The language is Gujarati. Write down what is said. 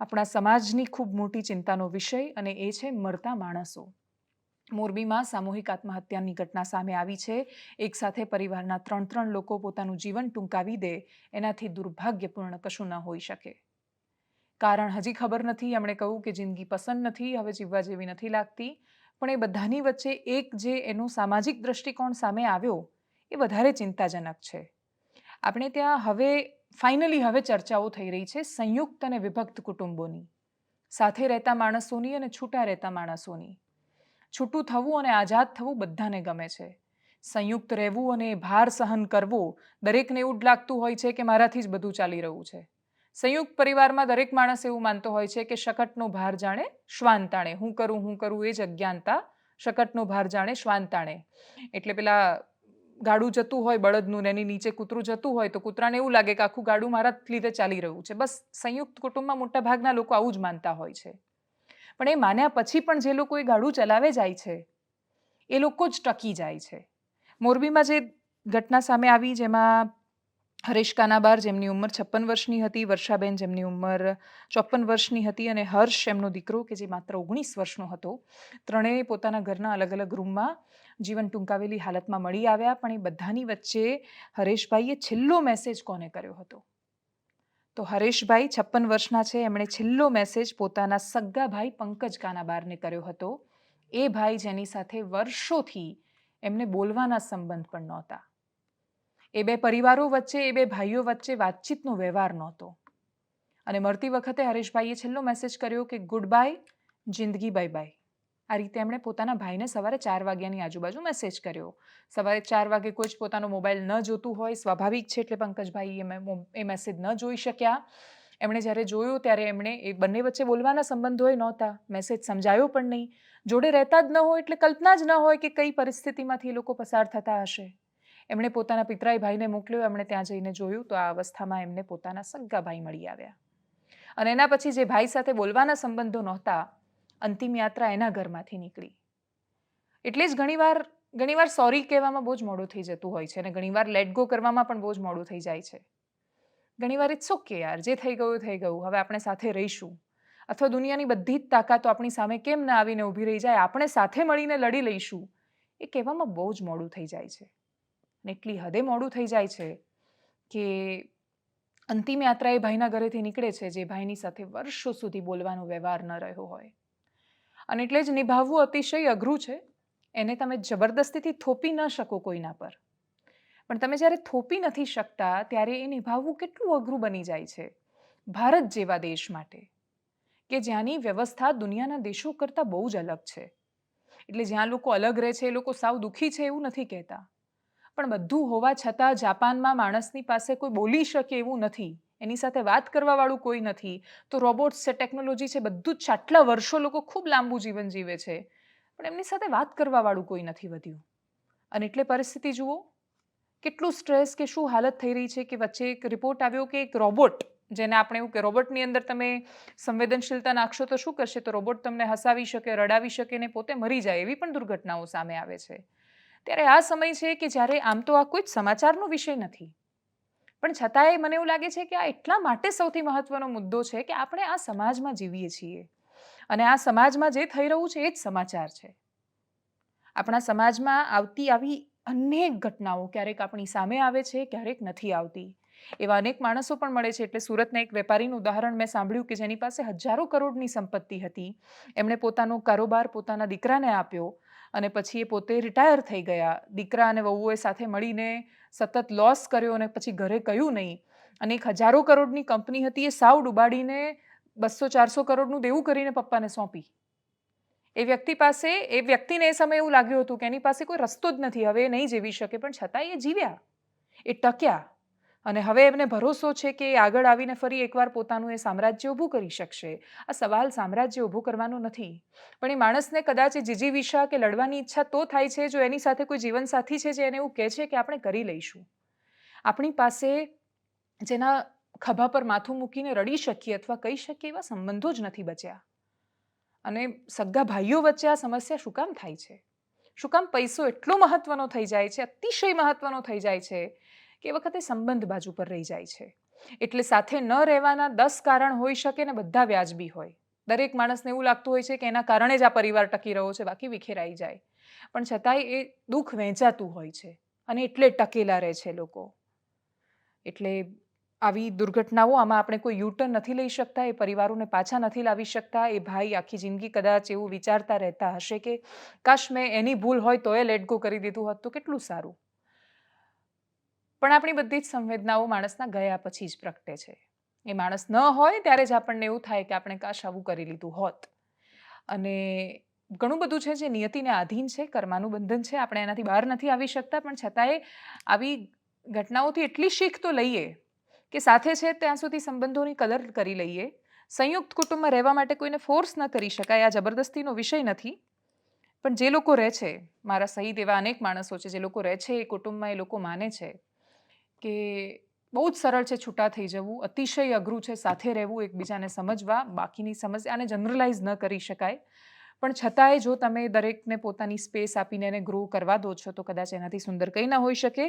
આપણા સમાજની ખૂબ મોટી ચિંતાનો વિષય અને એ છે મરતા માણસો. મોરબીમાં સામૂહિક આત્મહત્યાની ઘટના સામે આવી છે. એક સાથે પરિવારના ત્રણ ત્રણ લોકો પોતાનું જીવન ટૂંકાવી દે, એનાથી દુર્ભાગ્યપૂર્ણ કશું ન હોઈ શકે. કારણ હજી ખબર નથી, એમણે કહ્યું કે જિંદગી પસંદ નથી, હવે જીવવા જેવી નથી લાગતી. પણ એ બધાની વચ્ચે એક જે એનો સામાજિક દ્રષ્ટિકોણ સામે આવ્યો, એ વધારે ચિંતાજનક છે. આપણે ત્યાં હવે ફાઇનલી હવે ચર્ચાઓ થઈ રહી છે સંયુક્ત અને વિભક્ત કુટુંબોની. સાથે રહેતા માણસોની અને છૂટા રહેતા માણસોની. છૂટું થવું અને આઝાદ થવું બધાને ગમે છે. સંયુક્ત રહેવું અને ભાર સહન કરવો દરેકને એવું જ લાગતું હોય છે કે મારાથી જ બધું ચાલી રહ્યું છે. સંયુક્ત પરિવારમાં દરેક માણસ એવું માનતો હોય છે કે શકટનો ભાર જાણે શ્વાન તાણે. હું કરું હું કરું એ જ અજ્ઞાનતા શકટનો ભાર જાણે શ્વાન તાણે. એટલે પેલા ગાડું જતું હોય, બળદનું ને એની નીચે કૂતરું જતું હોય, તો કૂતરાને એવું લાગે કે આખું ગાડું મારા લીધે ચાલી રહ્યું છે. બસ સંયુક્ત કુટુંબમાં મોટા ભાગના લોકો આવું જ માનતા હોય છે. પણ એ માન્યા પછી પણ જે લોકો એ ગાડું ચલાવે જાય છે, એ લોકો જ ટકી જાય છે. મોરબીમાં જે ઘટના સામે આવી, જેમાં હરેશ કાનાબાર જેમની ઉંમર છપ્પન વર્ષની હતી, વર્ષાબેન જેમની ઉંમર ચોપન વર્ષની હતી અને હર્ષ એમનો દીકરો કે જે માત્ર ઓગણીસ વર્ષનો હતો. ત્રણેય પોતાના ઘરના અલગ અલગ રૂમમાં જીવન ટૂંકાવેલી હાલતમાં મળી આવ્યા, પણ એ બધાની વચ્ચે હરેશભાઈએ છેલ્લો મેસેજ કોને કર્યો હતો? તો હરેશભાઈ છપ્પન વર્ષના છે, એમણે છેલ્લો મેસેજ પોતાના સગ્ગા ભાઈ પંકજ કાનાબારને કર્યો હતો. એ ભાઈ જેની સાથે વર્ષોથી એમને બોલવાના સંબંધ પણ નહોતા. એ બે પરિવારો વચ્ચે, એ બે ભાઈઓ વચ્ચે વાતચીતનો વ્યવહાર નહોતો. અને મળતી વખતે હરેશભાઈએ છેલ્લો મેસેજ કર્યો કે ગુડ બાય જિંદગી બાય બાય આ રીતે એમણે પોતાના ભાઈને સવારે ચાર વાગ્યાની આજુબાજુ મેસેજ કર્યો. સવારે ચાર વાગે કોઈ જ પોતાનો મોબાઈલ ન જોતું હોય, સ્વાભાવિક છે એટલે પંકજભાઈ એ મેસેજ ન જોઈ શક્યા. એમણે જ્યારે જોયું ત્યારે એમણે એ બંને વચ્ચે બોલવાના સંબંધોય નહોતા. મેસેજ સમજાયો પણ નહીં. જોડે રહેતા જ ન હોય એટલે કલ્પના જ ન હોય કે કઈ પરિસ્થિતિમાંથી એ લોકો પસાર થતા હશે. એમણે પોતાના પિતરાઈ ભાઈને મોકલ્યો, એમણે ત્યાં જઈને જોયું તો આ અવસ્થામાં એમને પોતાના સગ્ગા ભાઈ મળી આવ્યા. અને એના પછી જે ભાઈ સાથે બોલવાના સંબંધો નહોતા, અંતિમ યાત્રા એના ઘરમાંથી નીકળી. એટલે જ ઘણીવાર ઘણીવાર સોરી કહેવામાં બહુ જ મોડું થઈ જતું હોય છે અને ઘણીવાર લેટ ગો કરવામાં પણ બહુ જ મોડું થઈ જાય છે. ઘણીવાર ઇટ્સ ઓકે યાર, જે થઈ ગયું થઈ ગયું, હવે આપણે સાથે રહીશું. અથવા દુનિયાની બધી જ તાકાતો આપણી સામે કેમ ના આવીને ઊભી રહી જાય, આપણે સાથે મળીને લડી લઈશું, એ કહેવામાં બહુ જ મોડું થઈ જાય છે. અને એટલી હદે મોડું થઈ જાય છે કે અંતિમ યાત્રા એ ભાઈના ઘરેથી નીકળે છે જે ભાઈની સાથે વર્ષો સુધી બોલવાનો વ્યવહાર ન રહ્યો હોય. અને એટલે જ નિભાવવું અતિશય અઘરું છે. એને તમે જબરદસ્તીથી થોપી ન શકો કોઈના પર. પણ તમે જ્યારે થોપી નથી શકતા, ત્યારે એ નિભાવવું કેટલું અઘરું બની જાય છે ભારત જેવા દેશ માટે. કે જ્યાંની વ્યવસ્થા દુનિયાના દેશો કરતાં બહુ જ અલગ છે. એટલે જ્યાં લોકો અલગ રહે છે, એ લોકો સાવ દુઃખી છે એવું નથી કહેતા. પણ બધું હોવા છતાં જાપાનમાં માણસની પાસે કોઈ બોલી શકે એવું નથી. એની સાથે વાત કરવાવાળું કોઈ નથી. તો રોબોટ્સ છે, ટેકનોલોજી છે, બધું જ આટલા વર્ષો લોકો ખૂબ લાંબુ જીવન જીવે છે. પણ એમની સાથે વાત કરવાવાળું કોઈ નથી વધ્યું. અને એટલે પરિસ્થિતિ જુઓ, કેટલું સ્ટ્રેસ કે શું હાલત થઈ રહી છે કે વચ્ચે એક રિપોર્ટ આવ્યો કે એક રોબોટ, જેને આપણે એવું કે રોબોટની અંદર તમે સંવેદનશીલતા નાખશો તો શું કરશે? તો રોબોટ તમને હસાવી શકે, રડાવી શકે ને પોતે મરી જાય એવી પણ દુર્ઘટનાઓ સામે આવે છે. ત્યારે આ સમય છે કે જ્યારે આમ તો આ કોઈ જ સમાચારનો વિષય નથી. પણ છતાંય મને એવું લાગે છે કે આ એટલા માટે સૌથી મહત્વનો મુદ્દો છે કે આપણે આ સમાજમાં જીવીએ છીએ. અને આ સમાજમાં જે થઈ રહ્યું છે એ જ સમાચાર છે. આપણા સમાજમાં આવતી આવી અનેક ઘટનાઓ ક્યારેક આપણી સામે આવે છે, ક્યારેક નથી આવતી. એવા અનેક માણસો પણ મળે છે. એટલે સુરતના એક વેપારીનું ઉદાહરણ મેં સાંભળ્યું કે જેની પાસે હજારો કરોડની સંપત્તિ હતી. એમણે પોતાનો કારોબાર પોતાના દીકરાને આપ્યો. અને પછી એ પોતે રિટાયર થઈ ગયા. દીકરા અને વહુએ સાથે મળીને સતત લોસ કર્યો અને પછી ઘરે કહ્યું નહીં. અને એક હજારો કરોડની કંપની હતી એ સાવ ડૂબાડીને બસો ચારસો કરોડનું દેવું કરીને પપ્પાને સોંપી. એ વ્યક્તિ પાસે, એ વ્યક્તિને એ સમયે એવું લાગ્યું હતું કે એની પાસે કોઈ રસ્તો જ નથી. હવે એ નહીં જીવી શકે, પણ છતાંય એ જીવ્યા. એ ટક્યા. અને હવે એમને ભરોસો છે કે આગળ આવીને ફરી એકવાર પોતાનું એ સામ્રાજ્ય ઊભું કરી શકશે. આ સવાલ સામ્રાજ્ય ઊભું કરવાનો નથી. પણ એ માણસને કદાચ એ જીજીવિષા કે લડવાની ઈચ્છા તો થાય છે જો એની સાથે કોઈ જીવનસાથી છે જે એને એવું કહે છે કે આપણે કરી લઈશું. આપણી પાસે જેના ખભા પર માથું મૂકીને રડી શકીએ અથવા કહી શકીએ એવા સંબંધો જ નથી બચ્યા. અને સગા ભાઈઓ વચ્ચે આ સમસ્યા શું કામ થાય છે? શું કામ પૈસો એટલો મહત્વનો થઈ જાય છે, અતિશય મહત્વનો થઈ જાય છે કે એ વખતે સંબંધ બાજુ પર રહી જાય છે. એટલે સાથે ન રહેવાના દસ કારણ હોઈ શકે ને બધા વ્યાજબી હોય. દરેક માણસને એવું લાગતું હોય છે કે એના કારણે જ આ પરિવાર ટકી રહ્યો છે, બાકી વિખેરાઈ જાય. પણ છતાંય એ દુઃખ વહેંચાતું હોય છે અને એટલે ટકેલા રહે છે લોકો. એટલે આવી દુર્ઘટનાઓ આમાં આપણે કોઈ યુટર્ન નથી લઈ શકતા, એ પરિવારોને પાછા નથી લાવી શકતા, એ ભાઈ આખી જિંદગી કદાચ એવું વિચારતા રહેતા હશે કે, કાશ મેં એની ભૂલ હોય તો એ લેટ ગો કરી દીધું હોત તો કેટલું સારું. પણ આપણી બધી જ સંવેદનાઓ માણસના ગયા પછી જ પ્રગટે છે. એ માણસ ન હોય ત્યારે જ આપણને એવું થાય કે આપણે કાશ આવું કરી લીધું હોત. અને ઘણું બધું છે જે નિયતિને આધીન છે કર્માનું બંધન છે, આપણે એનાથી બહાર નથી આવી શકતા, પણ છતાંય આવી ઘટનાઓથી એટલી શીખ તો લઈએ કે સાથે છે ત્યાં સુધી સંબંધોની કદર કરી લઈએ. સંયુક્ત કુટુંબમાં રહેવા માટે કોઈને ફોર્સ ન કરી શકાય, આ જબરદસ્તીનો વિષય નથી. પણ જે લોકો રહે છે, મારા સહિત એવા અનેક માણસો છે, જે લોકો રહે છે એ કુટુંબમાં એ લોકો માને છે. કે બહુ જ સરળ છે છૂટા થઈ જવું, અતિશય અઘરું છે સાથે રહેવું, એકબીજાને સમજવા, બાકીની સમસ્યાને જનરલાઇઝ ન કરી શકાય. પણ છતાંય જો તમે દરેકને પોતાની સ્પેસ આપીને એને ગ્રો કરવા દો છો, તો કદાચ એનાથી સુંદર કંઈ ના હોઈ શકે.